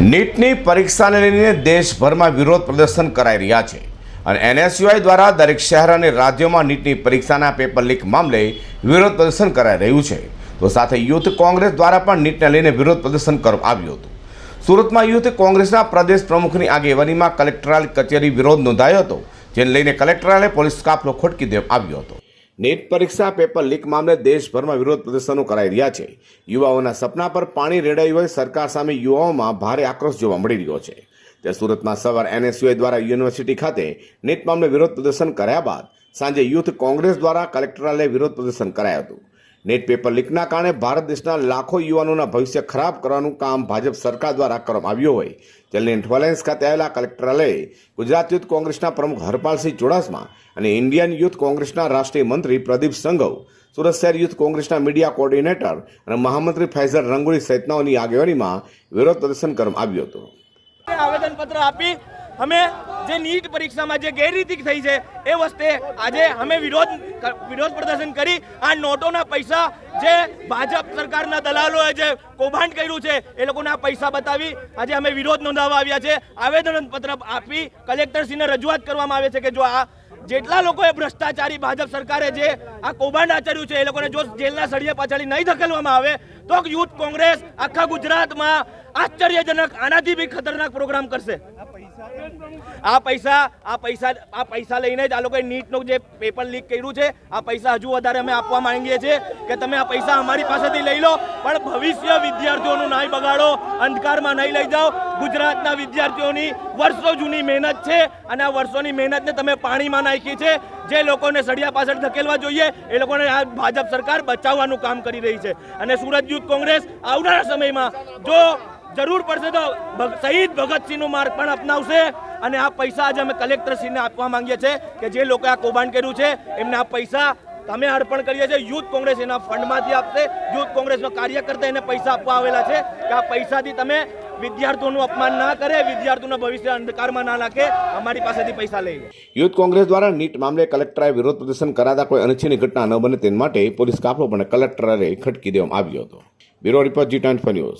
નીટની પરીક્ષાને લઈને દેશભરમાં વિરોધ પ્રદર્શન કરાઈ રહ્યા છે. અને એનએસયુઆઈ દ્વારા દરેક શહેર અને રાજ્યોમાં નીટની પરીક્ષાના પેપર લીક મામલે વિરોધ પ્રદર્શન કરાઈ રહ્યું છે. તો સાથે યુથ કોંગ્રેસ દ્વારા પણ નીટને લઈને વિરોધ પ્રદર્શન કરવામાં આવ્યું હતું. સુરતમાં યુથ કોંગ્રેસના પ્રદેશ પ્રમુખની આગેવાનીમાં કલેક્ટરાલ કચેરી વિરોધ નોંધાયો હતો, જેને લઈને કલેક્ટરાલે પોલીસ કાફલો ખોટકી દેવામાં આવ્યો હતો. નીટ પરીક્ષા પેપર લીક મામલે દેશભરમાં વિરોધ પ્રદર્શનો કરાઈ રહ્યા છે. યુવાઓના સપના પર પાણી રેડાયું હોય સરકાર સામે યુવાઓમાં ભારે આક્રોશ જોવા મળી રહ્યો છે. તે સુરતમાં સવાર એનએસયુઆઈ દ્વારા યુનિવર્સિટી ખાતે નેટ મામલે વિરોધ પ્રદર્શન કર્યા બાદ સાંજે યુથ કોંગ્રેસ દ્વારા કલેક્ટરાલય વિરોધ પ્રદર્શન કરાયું હતું. નેટ પેપર લીકના કારણે ભારત દેશના લાખો યુવાનોના ભવિષ્ય ખરાબ કરવાનું કામ ભાજપ સરકાર દ્વારા કરવામાં આવ્યું હોય. ત્યારે ઇન્ફ્લુએન્સ ખાતે આવેલા કલેક્ટરાલયે ગુજરાત યુથ કોંગ્રેસના પ્રમુખ હરપાલસિંહ ચુડાસમા અને ઇન્ડિયન યુથ કોંગ્રેસના રાષ્ટ્રીય મંત્રી પ્રદીપ સંઘવ, સુરત શહેર યુથ કોંગ્રેસના મીડિયા કોઓર્ડિનેટર અને મહામંત્રી ફૈઝર રંગોળી સહિતનાઓની આગેવાનીમાં વિરોધ પ્રદર્શન કરવામાં આવ્યું હતું. આવેદનપત્ર આપી અમે જે નીટ પરીક્ષામાં જે ગેરરીતિ થઈ છે, એ વસ્તે આજે અમે વિરોધ વિરોધ પ્રદર્શન કરી આ નોટોના પૈસા જે ભાજપ સરકારના દલાલોએ જે કૌભાંડ કર્યું છે, એ લોકોના પૈસા બતાવી આજે અમે વિરોધ નોંધાવવા આવ્યા છે. આવેદન પત્ર આપી કલેક્ટરશ્રીને રજૂઆત કરવામાં આવે છે કે જો આ જેટલા લોકોએ ભ્રષ્ટાચારી ભાજપ સરકારે જે આ કૌભાંડ આચર્યું છે, એ લોકોને જો જેલના સળિયા પાછળ નહીં ધકેલવામાં આવે, તો યુથ કોંગ્રેસ આખા ગુજરાતમાં આશ્ચર્યજનક, આનાથી બી ખતરનાક પ્રોગ્રામ કરશે. આ પૈસા આ પૈસા આ પૈસા લઈને જ આ લોકોએ નીટનું જે પેપર લીક કર્યું છે, આ પૈસા હજુ વધારે અમે આપવા માંગીએ છીએ કે તમે આ પૈસા અમારી પાસેથી લઈ લો, પણ ભવિષ્ય વિદ્યાર્થીઓનું નહીં બગાડો, અંધકારમાં નહીં લઈ જાઓ. ગુજરાતના વિદ્યાર્થીઓની વર્ષો જૂની મહેનત છે અને આ વર્ષોની મહેનતને તમે પાણીમાં નાખી છે. જે લોકોને સળિયા પાછળ ધકેલવા જોઈએ, એ લોકોને આ ભાજપ સરકાર બચાવવાનું કામ કરી રહી છે. અને સુરત યુથ કોંગ્રેસ આવનારા સમયમાં જો જરૂર પડશે તો શહીદ ભગતસિંહનો માર્ગ પણ અપનાવશે. અને આ પૈસા આજે અમે કલેક્ટરશ્રીને આપવા માંગીએ છીએ કે જે લોકો આ કૌભાંડ કર્યું છે, એમને આ પૈસા અમે અર્પણ કરીએ છીએ. યુથ કોંગ્રેસ એના ફંડમાંથી આપશે. યુથ કોંગ્રેસનો કાર્યકર્તા એને પૈસા આપવા આવેલા છે કે આ પૈસાથી તમે વિદ્યાર્થીઓનું અપમાન ના કરે, વિદ્યાર્થીઓના ભવિષ્ય અંધકારમાં ના નાખે. અમારી પાસેથી પૈસા લઈ યુથ કોંગ્રેસ દ્વારા નીટ મામલે કલેક્ટરે વિરોધ પ્રદર્શન કરાતા કોઈ અનિચ્છનીય ઘટના ન બને તે માટે પોલીસ કાફલો પણ કલેક્ટરે ખટકી દેવામાં આવ્યો હતો. Bureau report G twenty news.